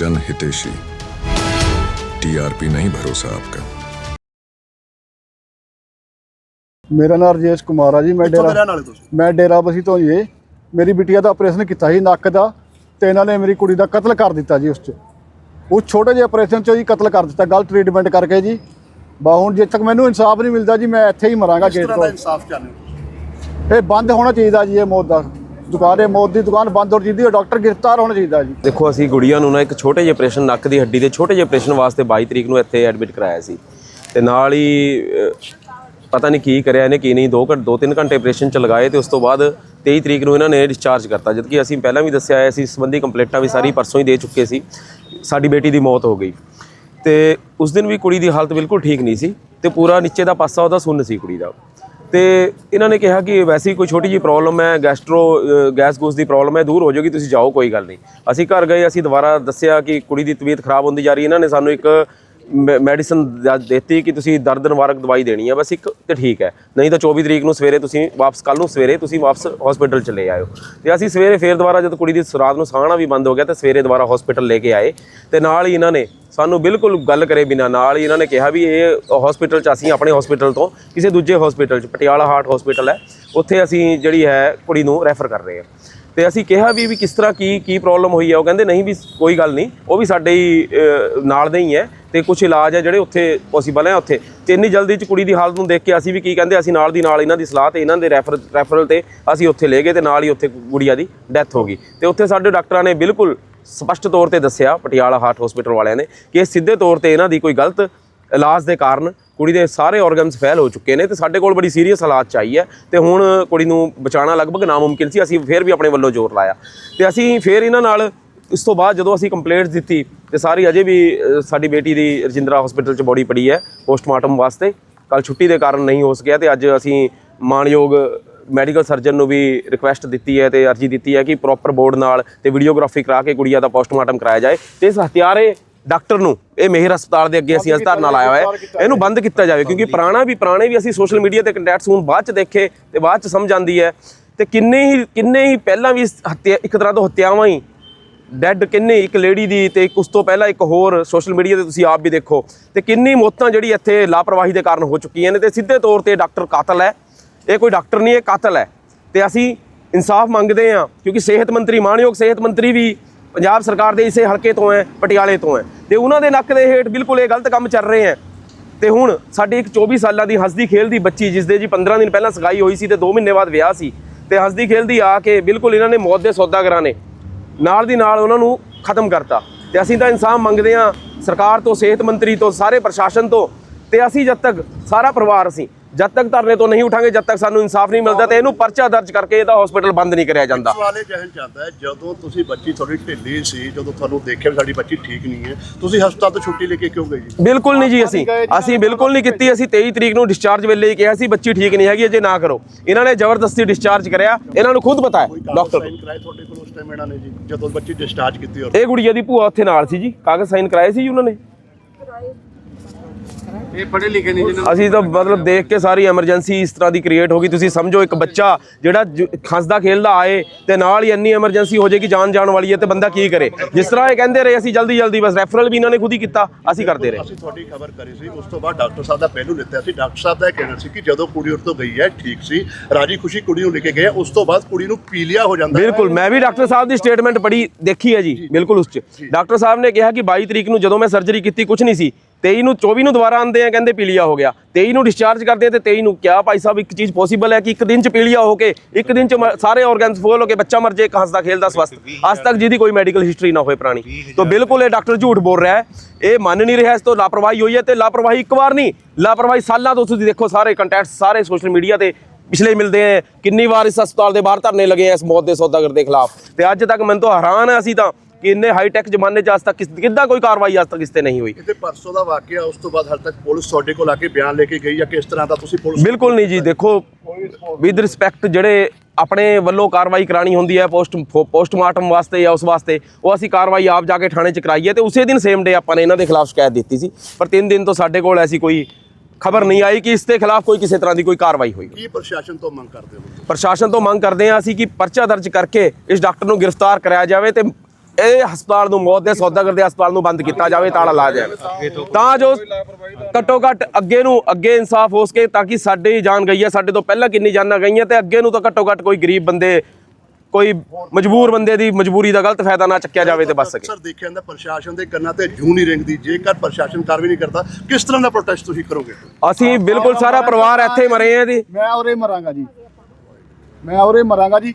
जन हितेशी टीआरपी नहीं भरोसा आपका ਮੇਰਾ ਨਾਮ ਰਜੇਸ਼ ਕੁਮਾਰ ਆ ਜੀ ਮੈਂ ਕਿੱਥੋਂ ਦੇ ਡੇਰਾ ਰਹਿਣ ਵਾਲੇ ਤੁਸੀਂ ਮੈਂ ਡੇਰਾ ਬਸੀ ਤੋਂ ਜੀ ਇਹ। ਮੇਰੀ ਬਿਟੀਆ ਦਾ ਆਪਰੇਸ਼ਨ ਕੀਤਾ ਸੀ ਨੱਕ ਦਾ ਤੇ ਇਹਨਾਂ ਨੇ ਮੇਰੀ ਕੁੜੀ ਦਾ ਕਤਲ ਕਰ ਦਿੱਤਾ ਜੀ ਉਸ 'ਚ ਉਹ ਛੋਟੇ ਜਿਹੇ ਆਪਰੇਸ਼ਨ 'ਚ ਜੀ ਕਤਲ ਕਰ ਦਿੱਤਾ ਗਲਤ ਟ੍ਰੀਟਮੈਂਟ ਕਰਕੇ ਜੀ ਬਾ ਹੁਣ ਜੇ ਤੱਕ ਮੈਨੂੰ ਇਨਸਾਫ ਨਹੀਂ ਮਿਲਦਾ ਜੀ ਮੈਂ ਇੱਥੇ ਹੀ ਮਰਾਂਗਾ ਕਿਸ ਗੇਟ ਤਰ੍ਹਾਂ ਦਾ ਤੋਂ ਇਨਸਾਫ ਚਾਹੁੰਦੇ ਹੋ ਇਹ ਬੰਦ ਹੋਣਾ ਚਾਹੀਦਾ ਜੀ ਇਹ ਮੌਤ ਦਾ ਦੁਕਾਨ ਮੌਤ ਦੀ ਦੁਕਾਨ ਬੰਦ ਹੋਣੀ ਚਾਹੀਦੀ ਡਾਕਟਰ ਗ੍ਰਿਫਤਾਰ ਹੋਣਾ ਚਾਹੀਦਾ ਜੀ। ਦੇਖੋ, ਅਸੀਂ ਗੁੜੀਆ ਨੂੰ ਨਾ ਇੱਕ ਛੋਟੇ ਜਿਹੇ ਆਪਰੇਸ਼ਨ ਨੱਕ ਦੀ ਹੱਡੀ ਦੇ ਛੋਟੇ ਜਿਹੇ ਆਪਰੇਸ਼ਨ ਵਾਸਤੇ 22 ਤਰੀਕ ਨੂੰ ਇੱਥੇ ਐਡਮਿਟ ਕਰਾਇਆ ਸੀ। ਤੇ ਨਾਲ ਹੀ ਪਤਾ ਨਹੀਂ ਕੀ ਕਰਿਆ ਇਹਨੇ, ਕੀ ਨਹੀਂ 2 ਘੰਟੇ 2-3 ਘੰਟੇ ਆਪਰੇਸ਼ਨ ਚ ਲਗਾਏ ਤੇ ਉਸ ਤੋਂ ਬਾਅਦ 23 ਤਰੀਕ ਨੂੰ ਇਹਨਾਂ ਨੇ ਡਿਸਚਾਰਜ ਕਰਤਾ। ਜਦਕਿ ਅਸੀਂ ਪਹਿਲਾਂ ਵੀ ਦੱਸਿਆ ਹੈ ਸੀ ਸੰਬੰਧੀ ਕੰਪਲੇਂਟਾਂ ਵੀ ਸਾਰੀ ਪਰਸੋਂ ਹੀ ਦੇ ਚੁੱਕੇ ਸੀ। ਸਾਡੀ ਬੇਟੀ ਦੀ ਮੌਤ ਹੋ ਗਈ। ਤੇ ਉਸ ਦਿਨ ਵੀ ਕੁੜੀ ਦੀ ਹਾਲਤ ਬਿਲਕੁਲ ਠੀਕ ਨਹੀਂ ਸੀ ਤੇ ਪੂਰਾ ਨੀਚੇ ਦਾ ਪਾਸਾ ਉਹਦਾ ਸੁੰਨ ਸੀ ਕੁੜੀ ਦਾ। ਤੇ ਇਹਨਾਂ ਨੇ ਕਿਹਾ ਕਿ ਵੈਸੇ ਕੋਈ ਛੋਟੀ ਜਿਹੀ ਪ੍ਰੋਬਲਮ ਹੈ ਗੈਸਟਰੋ ਗੈਸ ਗੂਸ ਦੀ ਪ੍ਰੋਬਲਮ ਹੈ, ਦੂਰ ਹੋ ਜਾਊਗੀ ਤੁਸੀਂ ਜਾਓ, ਕੋਈ ਗੱਲ ਨਹੀਂ। ਅਸੀਂ ਘਰ ਗਏ, ਅਸੀਂ ਦੁਬਾਰਾ ਦੱਸਿਆ ਕਿ ਕੁੜੀ ਦੀ ਤਬੀਅਤ ਖਰਾਬ ਹੁੰਦੀ ਜਾ ਰਹੀ ਇਹਨਾਂ ਨੇ ਸਾਨੂੰ ਇੱਕ ਮੈਡੀਸਨ ਦਿੱਤੀ ਕਿ ਤੁਸੀਂ ਦਰਦ ਨਿਵਾਰਕ ਦਵਾਈ ਦੇਣੀ ਹੈ ਬਸ ਇੱਕ ਤੇ ਠੀਕ ਹੈ। ਨਹੀਂ ਤਾਂ 24 ਤਰੀਕ ਨੂੰ ਸਵੇਰੇ ਤੁਸੀਂ ਵਾਪਸ ਕੱਲ ਨੂੰ ਸਵੇਰੇ ਤੁਸੀਂ ਵਾਪਸ ਹਸਪੀਟਲ ਚਲੇ ਆਇਓ। ਤੇ ਅਸੀਂ ਸਵੇਰੇ ਫੇਰ ਦੁਬਾਰਾ ਜਦ ਕੁੜੀ ਦੀ ਰਾਤ ਨੂੰ ਸਾਹਣਾ ਵੀ ਬੰਦ ਹੋ ਗਿਆ ਤੇ ਸਵੇਰੇ ਦੁਬਾਰਾ ਹਸਪੀਟਲ ਲੈ ਕੇ ਆਏ। ਤੇ ਨਾਲ ਹੀ ਇਹਨਾਂ ਨੇ ਸਾਨੂੰ ਬਿਲਕੁਲ ਗੱਲ ਕਰੇ ਬਿਨਾ ਨਾਲ ਹੀ ਇਹਨਾਂ ਨੇ ਕਿਹਾ ਵੀ ਇਹ ਹਸਪੀਟਲ ਚ ਅਸੀਂ ਆਪਣੇ ਹਸਪੀਟਲ ਤੋਂ ਕਿਸੇ ਦੂਜੇ ਹਸਪੀਟਲ ਚ, ਪਟਿਆਲਾ ਹਾਰਟ ਹਸਪੀਟਲ ਹੈ। ਉੱਥੇ ਅਸੀਂ ਜਿਹੜੀ ਹੈ ਕੁੜੀ ਨੂੰ ਰੈਫਰ ਕਰ ਰਹੇ ਹਾਂ। ਤੇ ਅਸੀਂ ਕਿਹਾ ਵੀ ਵੀ ਕਿਸ ਤਰ੍ਹਾਂ ਕੀ ਕੀ ਪ੍ਰੋਬਲਮ ਹੋਈ ਹੈ ਉਹ ਕਹਿੰਦੇ, ਨਹੀਂ ਵੀ ਕੋਈ ਗੱਲ ਨਹੀਂ, ਉਹ ਵੀ ਸਾਡੇ ਹੀ ਨਾਲ ਦੇ ਹੀ ਹੈ ਤੇ ਕੁਝ ਇਲਾਜ ਹੈ ਜਿਹੜੇ ਉੱਥੇ ਪੋਸੀਬਲ ਹੈ ਉੱਥੇ। ਤੇ ਇੰਨੀ ਜਲਦੀ ਚ ਕੁੜੀ ਦੀ ਹਾਲਤ ਨੂੰ ਦੇਖ ਕੇ ਅਸੀਂ ਵੀ ਕੀ ਕਹਿੰਦੇ, ਅਸੀਂ ਨਾਲ ਦੀ ਨਾਲ ਇਹਨਾਂ ਦੀ ਸਲਾਹ ਤੇ, ਇਹਨਾਂ ਦੇ ਰੈਫਰ, ਰੈਫਰਲ ਤੇ ਅਸੀਂ ਉੱਥੇ ਲੈ ਗਏ ਤੇ ਨਾਲ ਹੀ ਉੱਥੇ ਗੁੜੀਆ ਦੀ ਡੈਥ ਹੋ ਗਈ। ਤੇ ਉੱਥੇ ਸਾਡੇ ਡਾਕਟਰਾਂ ਨੇ ਬਿਲਕੁਲ ਸਪਸ਼ਟ ਤੌਰ ਤੇ ਦੱਸਿਆ, ਪਟਿਆਲਾ ਹਾਰਟ ਹਸਪੀਟਲ ਵਾਲਿਆਂ ਨੇ, ਕਿ ਇਹ ਸਿੱਧੇ ਤੌਰ ਤੇ ਇਹਨਾਂ ਦੀ ਕੋਈ ਗਲਤ ਇਲਾਜ ਦੇ ਕਾਰਨ ਕੁੜੀ ਦੇ ਸਾਰੇ ਆਰਗਨਸ ਫੇਲ ਹੋ ਚੁੱਕੇ ਨੇ ਤੇ ਸਾਡੇ ਕੋਲ ਬੜੀ ਸੀਰੀਅਸ ਹਾਲਾਤ ਚ ਆਈ ਹੈ ਤੇ ਹੁਣ ਕੁੜੀ ਨੂੰ ਬਚਾਉਣਾ ਲਗਭਗ ਨਾਮੁਮਕਿਨ ਸੀ, ਅਸੀਂ ਫਿਰ ਵੀ ਆਪਣੇ ਵੱਲੋਂ ਜ਼ੋਰ ਲਾਇਆ। ਤੇ ਅਸੀਂ ਫਿਰ ਇਹਨਾਂ ਨਾਲ ਇਸ ਤੋਂ ਬਾਅਦ ਜਦੋਂ ਅਸੀਂ ਕੰਪਲੇਂਟਸ ਦਿੱਤੀ ਤੇ ਸਾਰੀ ਅਜੇ ਵੀ ਸਾਡੀ ਬੇਟੀ ਦੀ ਰਜਿੰਦਰਾ ਹਸਪੀਟਲ ਚ ਬੋਡੀ ਪੜੀ ਹੈ ਪੋਸਟਮਾਰਟਮ ਵਾਸਤੇ। ਕੱਲ ਛੁੱਟੀ ਦੇ ਕਾਰਨ ਨਹੀਂ ਹੋ ਸਕਿਆ ਤੇ ਅੱਜ ਅਸੀਂ ਮਾਨਯੋਗ ਮੈਡੀਕਲ ਸਰਜਨ ਨੂੰ ਵੀ ਰਿਕੁਐਸਟ ਦਿੱਤੀ ਹੈ ਤੇ ਅਰਜੀ ਦਿੱਤੀ ਹੈ ਕਿ ਪ੍ਰੋਪਰ ਬੋਰਡ ਨਾਲ ਤੇ ਵੀਡੀਓਗ੍ਰਾਫੀ ਕਰਾ ਕੇ ਗੁੜੀਆ ਦਾ ਪੋਸਟਮਾਰਟਮ ਕਰਾਇਆ ਜਾਏ। ਤੇ ਇਸ ਹਥਿਆਰੇ ਡਾਕਟਰ ਨੂੰ ਇਹ ਮੇਹਰ ਹਸਪਤਾਲ ਦੇ ਅੱਗੇ ਅਸੀਂ ਅੱਜ ਧਰਨਾ ਲਾਇਆ ਹੋਇਆ ਹੈ। ਇਹਨੂੰ ਬੰਦ ਕੀਤਾ ਜਾਵੇ ਕਿਉਂਕਿ ਪੁਰਾਣਾ ਵੀ ਪੁਰਾਣੇ ਵੀ ਅਸੀਂ ਸੋਸ਼ਲ ਮੀਡੀਆ ਤੇ ਕੰਟੈਕਟਸ ਹੁਣ ਬਾਅਦ ਚ ਦੇਖੇ ਤੇ ਬਾਅਦ ਚ ਸਮਝ ਆਂਦੀ ਹੈ ਤੇ ਕਿੰਨੇ ਹੀ ਕਿੰਨੇ ਹੀ ਪਹਿਲਾਂ ਵੀ ਹੱਤਿਆ ਇੱਕ ਤਰ੍ਹਾਂ ਤੋਂ ਹੱਤਿਆਵਾਂ ਹੀ ਡੈਡ ਕਿੰਨੇ ਇੱਕ ਲੇਡੀ ਦੀ ਤੇ ਉਸ ਤੋਂ ਪਹਿਲਾਂ ਇੱਕ ਹੋਰ ਸੋਸ਼ਲ ਮੀਡੀਆ ਤੇ ਤੁਸੀਂ ਆਪ ਵੀ ਦੇਖੋ ਤੇ ਕਿੰਨੀ ਮੌਤਾਂ ਜਿਹੜੀ ਇੱਥੇ ਲਾਪਰਵਾਹੀ ਦੇ ਕਾਰਨ ਹੋ ਚੁੱਕੀਆਂ ਨੇ ਤੇ ਸਿੱਧੇ ਤੌਰ ਤੇ ਡਾਕਟਰ ਕਾਤਲ ਹੈ ਇਹ ਕੋਈ ਡਾਕਟਰ ਨਹੀਂ ਇਹ ਕਾਤਲ ਹੈ ਤੇ ਅਸੀਂ ਇਨਸਾਫ ਮੰਗਦੇ ਹਾਂ ਕਿਉਂਕਿ ਸਿਹਤ ਮੰਤਰੀ ਮਾਨਯੋਗ ਸਿਹਤ ਮੰਤਰੀ ਵੀ ਪੰਜਾਬ ਸਰਕਾਰ ਦੇ ਇਸੇ ਹਲਕੇ ਤੋਂ ਹੈ, ਪਟਿਆਲੇ ਤੋਂ ਹੈ। ਤੇ ਉਹਨਾਂ ਦੇ ਨੱਕ ਦੇ ਹੇਠ ਬਿਲਕੁਲ ਇਹ ਗਲਤ ਕੰਮ ਚੱਲ ਰਹੇ ਹੈ। ਤੇ ਹੁਣ ਸਾਡੀ ਇੱਕ 24 ਸਾਲਾਂ ਦੀ ਹੱਸਦੀ ਖੇਲਦੀ ਬੱਚੀ, ਜਿਸ ਦੇ ਜੀ 15 ਦਿਨ ਪਹਿਲਾਂ ਸਗਾਈ ਹੋਈ ਸੀ ਤੇ 2 ਮਹੀਨੇ ਬਾਅਦ ਵਿਆਹ ਸੀ, ਤੇ ਹੱਸਦੀ ਖੇਲਦੀ ਆ ਕੇ ਬਿਲਕੁਲ ਇਹਨਾਂ ਨੇ ਮੌਤ ਦੇ ਸੌਦਾਗਰਾਂ ਨੇ ਨਾਲ ਦੀ ਨਾਲ ਉਹਨਾਂ ਨੂੰ ਖਤਮ ਕਰਤਾ। ਤੇ ਅਸੀਂ ਤਾਂ ਇਨਸਾਫ ਮੰਗਦੇ ਹਾਂ ਸਰਕਾਰ ਤੋਂ, ਸਿਹਤ ਮੰਤਰੀ ਤੋਂ, ਸਾਰੇ ਪ੍ਰਸ਼ਾਸਨ ਤੋਂ, ਤੇ ਅਸੀਂ ਜਦ ਤੱਕ ਸਾਰਾ ਪਰਿਵਾਰ ਅਸੀਂ ਜਦ ਤੱਕ ਧਰਨੇ ਤੋਂ ਨਹੀਂ ਉਠਾਂਗੇ ਜਦ ਤੱਕ ਸਾਨੂੰ ਇਨਸਾਫ ਨਹੀਂ ਮਿਲਦਾ ਤੇ ਇਹਨੂੰ ਪਰਚਾ ਦਰਜ ਕਰਕੇ ਇਹਦਾ ਹਸਪੀਟਲ ਬੰਦ ਨਹੀਂ ਕਰਿਆ ਜਾਂਦਾ। ਸਵਾਲ ਇਹ ਜਹਨ ਚਾਹਦਾ ਹੈ ਜਦੋਂ ਤੁਸੀਂ ਬੱਚੀ ਥੋੜੀ ਢਿੱਲੀ ਸੀ ਜਦੋਂ ਤੁਹਾਨੂੰ ਦੇਖਿਆ ਵੀ ਸਾਡੀ ਬੱਚੀ ਠੀਕ ਨਹੀਂ ਹੈ ਤੁਸੀਂ ਹਸਪਤਾਲ ਤੋਂ ਛੁੱਟੀ ਲੈ ਕੇ ਕਿਉਂ ਗਏ ਜੀ? ਬਿਲਕੁਲ ਨਹੀਂ ਜੀ ਅਸੀਂ। ਅਸੀਂ ਬਿਲਕੁਲ ਨਹੀਂ ਕੀਤੀ ਅਸੀਂ 23 ਤਰੀਕ ਨੂੰ ਡਿਸਚਾਰਜ ਵੇਲੇ ਹੀ ਕਿਹਾ ਸੀ ਬੱਚੀ ਠੀਕ ਨਹੀਂ ਹੈਗੀ ਅਜੇ ਨਾ ਕਰੋ। ਇਹਨਾਂ ਨੇ ਜ਼ਬਰਦਸਤੀ ਡਿਸਚਾਰਜ ਕਰਿਆ ਇਹਨਾਂ ਨੂੰ ਖੁਦ ਪਤਾ ਹੈ ਡਾਕਟਰ ਸਾਈਨ ਕਰਾਏ ਤੁਹਾਡੇ ਕੋਲ ਉਸ ਟਾਈਮ ਇਹਨਾਂ ਨੇ ਜੀ ਜਦੋਂ ਬੱਚੀ ਡਿਸਚਾਰਜ ਕੀਤੀ ਔਰ ਇਹ ਗੁੜੀਆ ਦੀ ਭੂਆ ਉੱਥੇ ਨਾਲ ਸੀ ਜੀ ਕਾਗਜ਼ ਸਾਈਨ ਕਰਾਏ ਸੀ ਜੀ ਉਹਨਾਂ ਨੇ। ਇਹ ਪੜ੍ਹੇ ਲਿਖੇ ਨਹੀਂ ਜਿਹਨਾਂ ਅਸੀਂ ਤਾਂ ਮਤਲਬ ਦੇਖ ਕੇ ਸਾਰੀ ਐਮਰਜੈਂਸੀ ਇਸ ਤਰ੍ਹਾਂ ਦੀ ਕ੍ਰੀਏਟ ਹੋ ਗਈ। ਤੁਸੀਂ ਸਮਝੋ ਇੱਕ ਬੱਚਾ ਜਿਹੜਾ ਜ- ਹੱਸਦਾ ਖੇਲਦਾ ਆਏ ਤੇ ਨਾਲ ਹੀ ਇੰਨੀ ਐਮਰਜੈਂਸੀ ਹੋ ਜਾਏਗੀ ਜਾਨ ਜਾਣ ਵਾਲੀ ਹੈ ਤੇ ਬੰਦਾ ਕੀ ਕਰੇ? ਜਿਸ ਤਰ੍ਹਾਂ ਇਹ ਕਹਿੰਦੇ ਰਹੇ ਅਸੀਂ ਜਲਦੀ ਜਲਦੀ ਬਸ ਰੈਫਰਲ ਵੀ ਇਹਨਾਂ ਨੇ ਖੁਦ ਹੀ ਕੀਤਾ ਅਸੀਂ ਕਰਦੇ ਰਹੇ। ਅਸੀਂ ਤੁਹਾਡੀ ਖਬਰ ਕਰੀ ਸੀ ਉਸ ਤੋਂ ਬਾਅਦ ਡਾਕਟਰ ਸਾਹਿਬ ਦਾ ਪਹਿਲੂ ਲਿੱਤਾ ਸੀ। ਡਾਕਟਰ ਸਾਹਿਬ ਦਾ ਇਹ ਕਹਿਣਾ ਸੀ ਕਿ ਜਦੋਂ ਕੁੜੀ ਉੱਥੋਂ ਗਈ ਹੈ ਠੀਕ ਸੀ ਰਾਜੀ ਖੁਸ਼ੀ ਕੁੜੀ ਨੂੰ ਲੈ ਕੇ ਗਏ ਉਸ ਤੋਂ ਬਾਅਦ ਕੁੜੀ ਨੂੰ ਪੀਲੀਆ ਹੋ ਜਾਂਦਾ ਹੈ। ਬਿਲਕੁਲ ਮੈਂ ਵੀ ਡਾਕਟਰ ਸਾਹਿਬ ਦੀ ਸਟੇਟਮੈਂਟ ਪੜ੍ਹੀ ਦੇਖੀ ਹੈ ਜੀ ਬਿਲਕੁਲ ਉਸ ਚ। ਡਾਕਟਰ ਸਾਹਿਬ ਨੇ ਕਿਹਾ ਕਿ 22 ਤਰੀਕ ਨੂੰ ਜਦੋਂ ਮੈਂ ਸਰਜਰੀ ਕੀਤੀ ਕੁਝ ਨਹੀਂ ਸੀ। 23 ਨੂੰ 24 ਨੂੰ ਦੁਬਾਰਾ ਆਉਂਦੇ ਆ ਕਹਿੰਦੇ ਪੀਲੀਆ ਹੋ ਗਿਆ। 23 ਨੂੰ ਡਿਸਚਾਰਜ ਕਰਦੇ ਆ ਤੇ 23 ਨੂੰ ਕਿਆ ਭਾਈ ਸਾਹਿਬ ਇੱਕ ਚੀਜ਼ ਪੋਸੀਬਲ ਹੈ ਕਿ ਇੱਕ ਦਿਨ ਚ ਪੀਲੀਆ ਹੋ ਕੇ ਇੱਕ ਦਿਨ ਚ ਸਾਰੇ ਆਰਗਨਸ ਫੋਲ ਹੋ ਕੇ ਬੱਚਾ ਮਰ ਜਾਏ ਇੱਕ ਹੱਸਦਾ ਖੇਲਦਾ ਸਵਸਥ। ਅੱਜ ਤੱਕ ਜਿਹਦੀ ਕੋਈ ਮੈਡੀਕਲ ਹਿਸਟਰੀ ਨਾ ਹੋਏ ਪੁਰਾਣੀ। ਤਾਂ ਬਿਲਕੁਲ ਇਹ ਡਾਕਟਰ ਝੂਠ ਬੋਲ ਰਿਹਾ ਹੈ। ਇਹ ਮੰਨ ਨਹੀਂ ਰਿਹਾ ਇਸ ਤੋਂ ਲਾਪਰਵਾਹੀ ਹੋਈ ਹੈ ਤੇ ਲਾਪਰਵਾਹੀ ਇੱਕ ਵਾਰ ਨਹੀਂ ਲਾਪਰਵਾਹੀ ਸਾਲਾਂ ਤੋਂ ਤੁਸੀਂ ਦੇਖੋ ਸਾਰੇ ਕੰਟੈਕਟ ਸਾਰੇ ਸੋਸ਼ਲ ਮੀਡੀਆ ਤੇ ਪਿਛਲੇ ਮਿਲਦੇ ਆ। ਕਿੰਨੀ ਵਾਰ ਇਸ ਹਸਪਤਾਲ ਦੇ ਬਾਹਰ ਧਰਨੇ ਲੱਗੇ ਆ ਇਸ ਮੌਤ ਦੇ ਸੌਦਾਗਰ ਦੇ ਖਿਲਾਫ। ਤੇ ਅੱਜ ਤੱਕ ਮੈਨੂੰ ਤਾਂ ਹੈਰਾਨ ਆ ਅਸੀਂ ਤਾਂ। ਕਿ ਇੰਨੇ ਹਾਈ ਟੈਕ ਜ਼ਮਾਨੇ 'ਚ ਅੱਜ ਤੱਕ ਕਿੱਦਾਂ ਕੋਈ ਕਾਰਵਾਈ ਅੱਜ ਤੱਕ ਇਸ ਤੇ ਨਹੀਂ ਹੋਈ? ਕਿਤੇ ਪਰਸੋਂ ਦਾ ਵਾਕਿਆ ਉਸ ਤੋਂ ਬਾਅਦ ਹਾਲ ਤੱਕ ਪੁਲਿਸ ਤੁਹਾਡੇ ਕੋਲ ਆ ਕੇ ਬਿਆਨ ਲੈ ਕੇ ਗਈ ਜਾਂ ਕਿਸ ਤਰ੍ਹਾਂ ਦਾ ਤੁਸੀਂ ਪੁਲਿਸ ਬਿਲਕੁਲ ਨਹੀਂ ਜੀ ਦੇਖੋ ਵਿਦ ਰਿਸਪੈਕਟ ਜਿਹੜੇ ਆਪਣੇ ਵੱਲੋਂ ਕਾਰਵਾਈ ਕਰਾਣੀ ਹੁੰਦੀ ਹੈ ਪੋਸਟ ਪੋਸਟਮਾਰਟਮ ਵਾਸਤੇ ਜਾਂ ਉਸ ਵਾਸਤੇ ਉਹ ਅਸੀਂ ਕਾਰਵਾਈ ਆਪ ਜਾ ਕੇ ਥਾਣੇ 'ਚ ਕਰਾਈ ਹੈ ਤੇ ਉਸੇ ਦਿਨ ਸੇਮ ਡੇ ਆਪਾਂ ਨੇ ਇਹਨਾਂ ਦੇ ਖਿਲਾਫ ਸ਼ਿਕਾਇਤ ਦਿੱਤੀ ਸੀ। ਪਰ 3 ਦਿਨ ਤੋਂ ਸਾਡੇ ਕੋਲ ਐਸੀ ਕੋਈ ਖਬਰ ਨਹੀਂ ਆਈ ਕਿ ਇਸ ਦੇ ਖਿਲਾਫ ਕੋਈ ਕਿਸੇ ਤਰ੍ਹਾਂ ਦੀ ਕੋਈ ਕਾਰਵਾਈ ਹੋਈ। ਕੀ ਪ੍ਰਸ਼ਾਸਨ ਤੋਂ ਮੰਗ ਕਰਦੇ ਹੋ ਪ੍ਰਸ਼ਾਸਨ ਤੋਂ ਮੰਗ ਕਰਦੇ ਹਾਂ ਅਸੀਂ ਕਿ ਪਰਚਾ ਦਰਜ ਕਰਕੇ ਇਸ ਡਾਕਟਰ ਨੂੰ ਗ੍ਰਿਫਤਾਰ ਕਰਾਇਆ ਜਾਵੇ ਤੇ ਇਹ ਹਸਪਤਾਲ ਨੂੰ ਮੌਤ ਦੇ ਸੌਦਾਗਰ ਦੇ ਹਸਪਤਾਲ ਨੂੰ ਬੰਦ ਕੀਤਾ ਜਾਵੇ ਤਾਲਾ ਲਾ ਜਾਵੇ ਤਾਂ ਜੋ ਘੱਟੋ ਘੱਟ ਅੱਗੇ ਨੂੰ ਅੱਗੇ ਇਨਸਾਫ ਹੋ ਸਕੇ ਤਾਂ ਕਿ ਸਾਡੇ ਹੀ ਜਾਨ ਗਈ ਹੈ। ਸਾਡੇ ਤੋਂ ਪਹਿਲਾਂ ਕਿੰਨੀ ਜਾਨਾਂ ਗਈਆਂ ਤੇ ਅੱਗੇ ਨੂੰ ਤਾਂ ਘੱਟੋ ਘੱਟ ਕੋਈ ਗਰੀਬ ਬੰਦੇ ਕੋਈ ਮਜਬੂਰ ਬੰਦੇ ਦੀ ਮਜਬੂਰੀ ਦਾ ਗਲਤ ਫਾਇਦਾ ਨਾ ਚੱਕਿਆ ਜਾਵੇ ਤੇ ਬਚ ਸਕੇ। ਅਕਸਰ ਦੇਖਿਆ ਜਾਂਦਾ ਪ੍ਰਸ਼ਾਸਨ ਦੇ ਕੰਨਾਂ ਤੇ ਜੂੰ ਨਹੀਂ ਰਿੰਗਦੀ। ਜੇਕਰ ਪ੍ਰਸ਼ਾਸਨ ਕਾਰਵਾਈ ਨਹੀਂ ਕਰਦਾ ਕਿਸ ਤਰ੍ਹਾਂ ਦਾ ਪ੍ਰੋਟੈਸਟ ਤੁਸੀਂ ਕਰੋਗੇ? ਅਸੀਂ ਬਿਲਕੁਲ ਸਾਰਾ ਪਰਿਵਾਰ ਇੱਥੇ ਮਰੇ ਆ ਜੀ। ਮੈਂ ਉਰੇ ਮਰਾਂਗਾ ਜੀ। ਮੈਂ ਉਰੇ ਮਰਾਂਗਾ ਜੀ।